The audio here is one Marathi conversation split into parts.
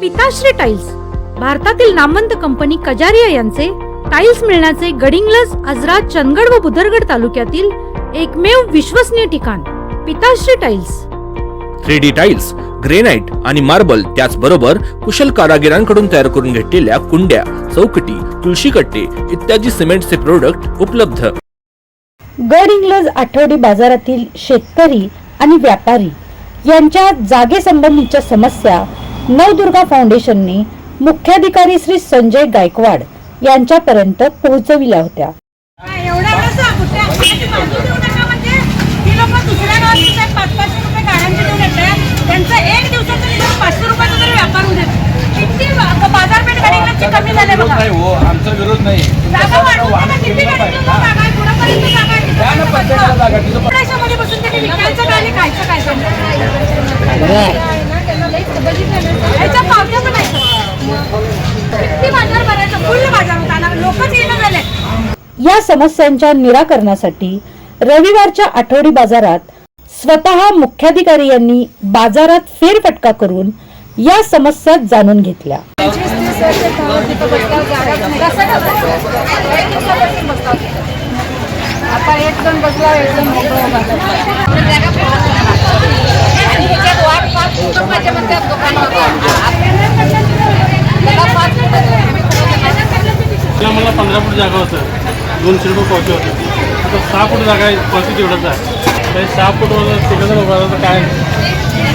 पिताश्री टाइल्स भारतातील नामवंत कंपनी कजारिया यांचे टाइल्स मिळण्याचे गडिंग्लज आजरा चंदगड व बुदरगड तालुक्यातील एकमेव विश्वसनीय ठिकाण Pitashri tiles three D tiles granite आणि मार्बल त्याचबरोबर कुशल कारागिरांकडून तयार करून घेतलेल्या कुंड्या चौकटी तुळशी कट्टे इत्यादी सिमेंटचे प्रोडक्ट उपलब्ध. गड इंग्लज आठवडी बाजारातील शेतकरी आणि व्यापारी यांच्या जागेसंबंधीच्या समस्या नवदुर्गा फाउंडेशनने मुख्याधिकारी श्री संजय गायकवाड यांच्यापर्यंत पोहोचविल्या होत्या. एवढ्या एवढ्याच मोठ्या हाताची बाजू देऊ नका ती लोक दुसऱ्या गावात येतात पाच पाचशे रुपये गाड्यांचे देऊन येतात. त्यांचा एक दिवसाचा निदान पाचशे रुपयाचा तरी व्यापार होऊ देत किती बा- बाजारपेठ गाडीची कमी झाले बघा. नाही हो आमचा विरोध नाही. जागा वाढवून नका किती गाडीचं जागा आहे? पुढेपर्यंत जागा आहे द्या ना प्रत्येकाला जागा तिथं पैशामध्ये बसून त्यांनी विकायचं काय आणि खायचं काय याच्या पावत्या पण आहेत किती बाजार भरायचा फुल बाजार होता ना लोकच येणं झाले या समस्यांच्या निराकरणासाठी रविवारच्या आठवडी बाजारात स्वतः मुख्याधिकारी यांनी बाजारात फेरफटका करून या समस्या जाणून घेतल्या. मला पंधरा फूट जागा होतं. दोनशे रुपये पावती होतं. आता सहा फूट जागा आहे पावती तेवढंच आहे. काही सहा फूट तिकडं जर उभारलं तर काय?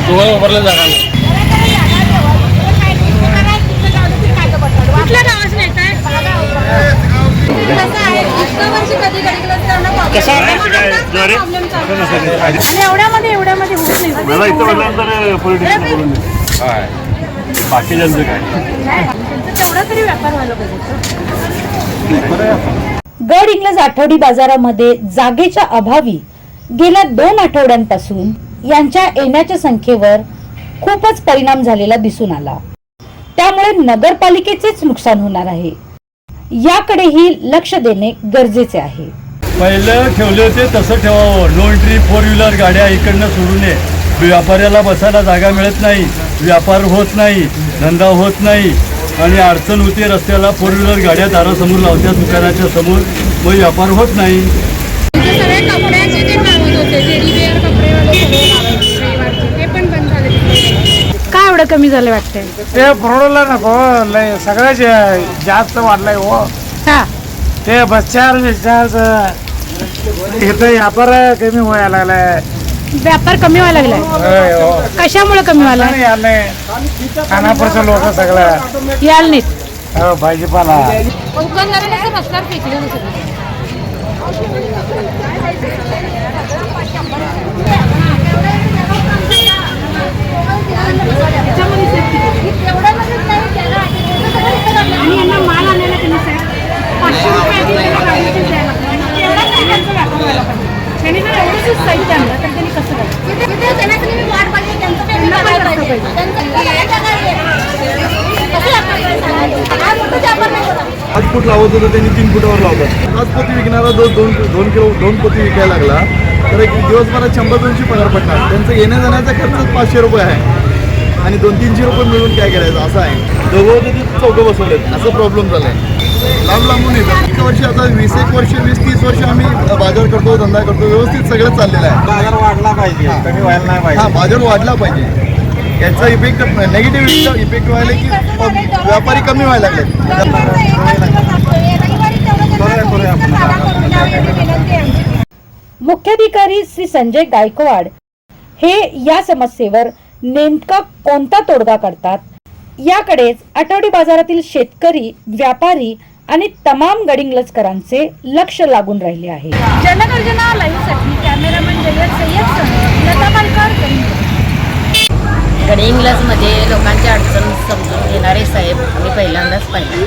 दोघं उभारल्या जागा नाही. एवढ्यामध्ये एवढ्यामध्ये होत नाही. काय? तेवढा तरी व्यापार व्हायला पाहिजे. गड इंग्लज आठवडी बाजारामध्ये जागेच्या अभावी गेल्या दोन आठवड्यांपासून यांच्या येण्याच्या संख्येवर खूपच परिणाम झालेला दिसून आला. त्यामुळे नगरपालिकेचेच नुकसान होणार आहे. याकडेही लक्ष देणे गरजेचे आहे. पहिलं ठेवले होते तसं ठेवावं. नो ट्री फोर व्हीलर गाड्या इकडनं सोडू नये. व्यापाऱ्याला बसायला जागा मिळत नाही. व्यापार होत नाही. धंदा होत नाही. आणि अडचण होते रस्त्याला फोर व्हीलर गाड्या दारासमोर लावत्या दुकानाच्या समोर. मग व्यापार होत नाही. काय एवढं कमी झालं वाटतंय? ते परवडला नको लय सगळ्याच जास्त वाढलाय हो. हा. ते बच्चार बिच्चार इथं व्यापार कमी व्हायला लागलाय. व्यापार कमी व्हायला लागलाय. हो. कशामुळे कमी व्हायला? खानापूरचं लोक सगळं. याल नाहीत हो, भाजीपाला. रस्त्यावर फेकलं सगळं आणि यांना माल आणायला त्यांनी साहेब पाचशे रुपये आधी त्यांना गाडीचेच द्यायला लागतात. तेवढा नाही त्यांचा व्यापार व्हायला पाहिजे. त्यांनी जर एवढंच साहित्य आणलं तर त्यांनी कसं करायचं त्यांना पण रस्ता पाहिजे. पाच फूट लावत होतं त्यांनी तीन फुटावर लावलं. पाच पोती विकणारा जो दोन दोन किलो दोन पोती विकायला लागला तर एक दिवसभरात शंभर दोनशे पगार पडणार. त्यांचं येण्या जाण्याचा खर्च पाचशे रुपये आहे. आणि दोन तीनशे रुपये मिळून काय करायचं असं आहे. दोघं होते ते चौघं बसवलेत. असं प्रॉब्लेम झालाय. लांब लांबून येतात इतकं वर्ष आता वीस एक वर्ष वीस तीस वर्ष आम्ही बाजार करतो धंदा करतो व्यवस्थित सगळं चाललेलं आहे. बाजार वाढला पाहिजे कमी व्हायला नाही हा बाजार वाढला पाहिजे. याचा इफेक्ट नेगेटिव्ह इफेक्ट व्हायला की व्यापारी कमी व्हायला लागले मुख्याधिकारी श्री संजय गायकवाड हे या समस्येवर नेमका कोणता तोडगा काढतात? याकडेच आठवडी बाजारातील शेतकरी व्यापारी आणि तमाम गडिंग्लजकरांचे लक्ष लागून राहिले आहे. जनगर्जना लाईव्हसाठी कॅमेरामॅन जय्यद सय्यद लता पालकर लोकांची अडचण समजून घेणारे साहेब मी पहिल्यांदाच पाहिले.